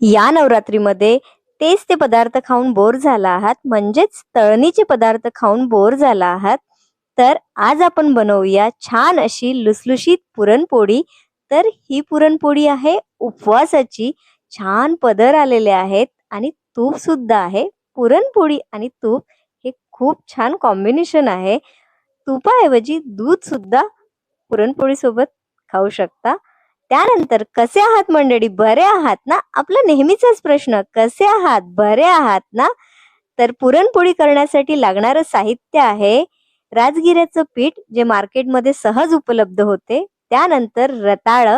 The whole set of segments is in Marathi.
या नवरात्रीमध्ये तेच ते पदार्थ खाऊन बोर झाला आहात. म्हणजेच तळणीचे पदार्थ खाऊन बोर झाला आहात. तर आज आपण बनवूया छान अशी लुसलुशीत पुरणपोळी. तर ही पुरणपोळी आहे उपवासाची. छान पदर आलेले आहेत आणि तूप सुद्धा आहे. पुरणपोळी आणि तूप हे खूप छान कॉम्बिनेशन आहे. तुपाऐवजी दूध सुद्धा पुरणपोळीसोबत खाऊ शकता. त्यानंतर कसे आहात मंडळी? बरे आहात ना? आपला नेहमीचाच प्रश्न कसे आहात? बरे आहात ना? तर पुरणपोळी करण्यासाठी लागणारं साहित्य आहे राजगिऱ्याचं पीठ जे मार्केटमध्ये सहज उपलब्ध होते. त्यानंतर रताळ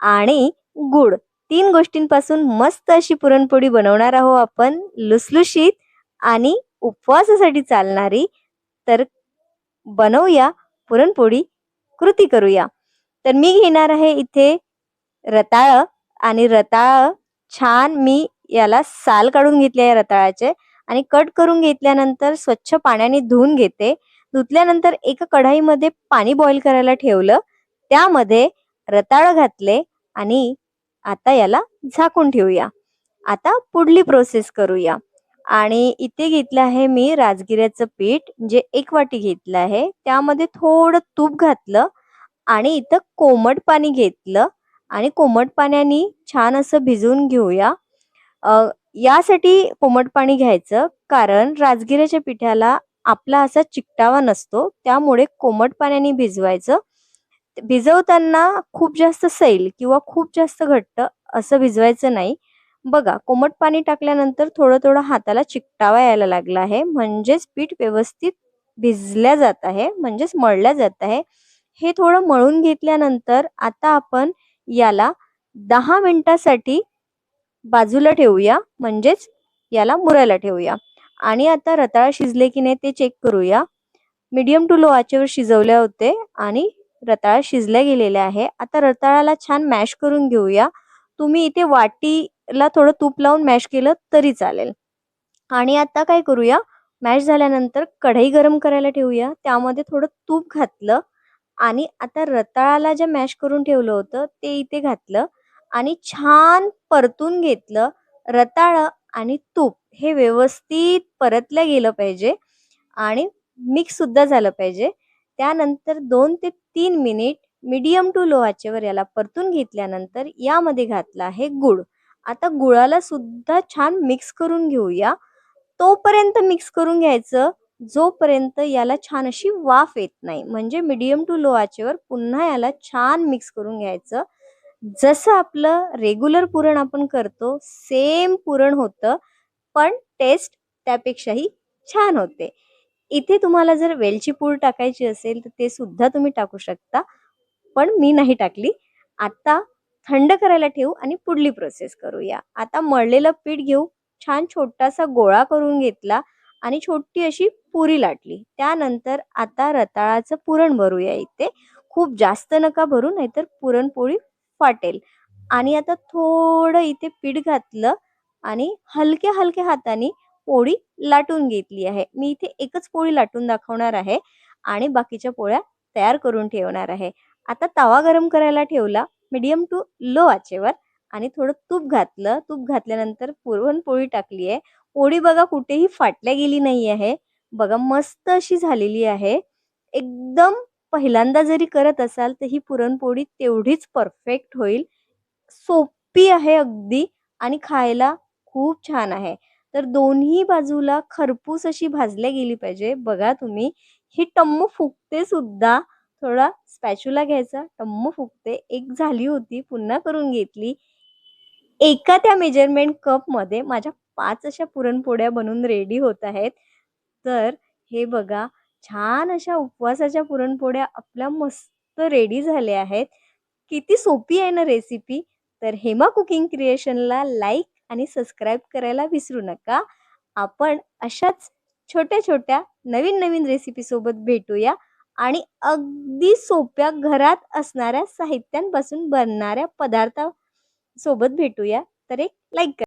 आणि गुड तीन गोष्टींपासून मस्त अशी पुरणपोळी बनवणार आहोत आपण. लुसलुशीत आणि उपवासासाठी चालणारी. तर बनवूया पुरणपोळी कृती करूया. तर मी घेणार आहे इथे रताळ आणि रताळ छान मी याला साल काढून घेतले आहे रताळाचे आणि कट करून घेतल्यानंतर स्वच्छ पाण्याने धुवून घेते. धुतल्यानंतर एका कढाईमध्ये पाणी बॉईल करायला ठेवलं. त्यामध्ये रताळ घातले आणि आता याला झाकून ठेवूया. आता पुढली प्रोसेस करूया. आणि इथे घेतलं आहे मी राजगिऱ्याचं पीठ जे एक वाटी घेतलं आहे. त्यामध्ये थोडं तूप घातलं आणि इथं कोमट पाणी घेतलं. आणि कोमट पाण्याने छान असं भिजवून घेऊया. यासाठी कोमट पाणी घ्यायचं कारण राजगिऱ्याच्या पिठाला आपला असा चिकटावा नसतो त्यामुळे कोमट पाण्याने भिजवायचं. भिजवताना खूप जास्त सैल किंवा खूप जास्त घट्ट असं भिजवायचं नाही. बघा कोमट पाणी टाकल्यानंतर थोडं थोडं हाताला चिकटावा यायला लागला आहे. म्हणजेच पीठ व्यवस्थित भिजल्या जात आहे म्हणजेच मळल्या जात आहे. हे थोडं मळून घेतल्यानंतर आता आपण याला दहा मिनिटासाठी बाजूला ठेवूया म्हणजेच याला मुरायला ठेवूया. आणि आता रताळा शिजले की नाही ते चेक करूया. मीडियम टू लो आचेवर शिजवले होते आणि रताळा शिजल्या गेलेले आहे. आता रताळाला छान मॅश करून घेऊया. तुम्ही इथे वाटीला थोडं तूप लावून मॅश केलं तरी चालेल. आणि आता काय करूया? मॅश झाल्यानंतर कढई गरम करायला ठेवूया. त्यामध्ये थोडं तूप घातलं. आणि आता रताळाला जे मॅश करून ठेवलं होतं ते इथे घातलं आणि छान परतून घेतलं रताळं आणि तूप. हे व्यवस्थित परतलं गेलं पाहिजे आणि मिक्स सुद्धा झालं पाहिजे. त्यानंतर दोन ते तीन मिनिट मीडियम टू लो आचेवर याला परतून घेतल्यानंतर यामध्ये घातला आहे गुळ. आता गुळाला सुद्धा छान मिक्स करून घेऊया. तोपर्यंत मिक्स करून घ्यायचं. जोपर्यंत याला छान अशी वाफ येत नाही म्हणजे मीडियम टू लो आचेवर पुन्हा याला छान मिक्स करून घ्यायचं. जसं आपलं रेग्युलर पुरण आपण करतो सेम पुरण होतं पण टेस्ट त्यापेक्षाही छान होते. इथे तुम्हाला जर वेलची पूड टाकायची असेल तर ते सुद्धा तुम्ही टाकू शकता पण मी नाही टाकली. आता थंड करायला ठेवू आणि पुढली प्रोसेस करूया. आता मळलेलं पीठ घेऊ छान छोटासा गोळा करून घेतला आणि छोटी अशी पुरी लाटली. त्यानंतर आता रताळाचं पुरण भरूया इथे. खूप जास्त नका भरू नाहीतर पुरणपोळी फाटेल. आणि आता थोडं इथे पीठ घातलं आणि हलक्या हलक्या हाताने पोळी लाटून घेतली आहे. मी इथे एकच पोळी लाटून दाखवणार आहे आणि बाकीच्या पोळ्या तयार करून ठेवणार आहे. आता तवा गरम करायला ठेवला. मीडियम टू लो आचेवर. आणि थोडं तूप घातलं. तूप घातल्यानंतर पुरणपोळी टाकली आहे. पोळी बघा कुठेही फाटल्या गेली नाही आहे. बघा मस्त अशी झालेली आहे. एकदम पहिल्यांदा जरी करत असाल तर ही पुरणपोळी तेवढीच परफेक्ट होईल. सोपी आहे अगदी आणि खायला खूप छान आहे. तर दोन्ही बाजूला खरपूस अशी भाजल्या गेली पाहिजे. बघा तुम्ही ही टम्म फुगते सुद्धा. थोडा स्पॅच्युला घ्यायचा. टम्म फुगते. एक झाली होती पुन्हा करून घेतली. एका त्या मेजरमेंट कपमध्ये माझ्या पाच अशा पुरणपोळ्या बनून रेडी होत आहेत. तर हे बघा छान अशा उपवासाच्या पुरणपोळ्या आपल्या मस्त रेडी झाल्या आहेत. किती सोपी आहे ना रेसिपी तर हेमा कुकिंग क्रिएशनला लाईक आणि सबस्क्राईब करायला विसरू नका. आपण अशाच छोट्या छोट्या नवीन नवीन रेसिपीसोबत भेटूया आणि अगदी सोप्या घरात असणाऱ्या साहित्यांपासून बनणाऱ्या सोबत भेटूया. तर एक लाईक करा.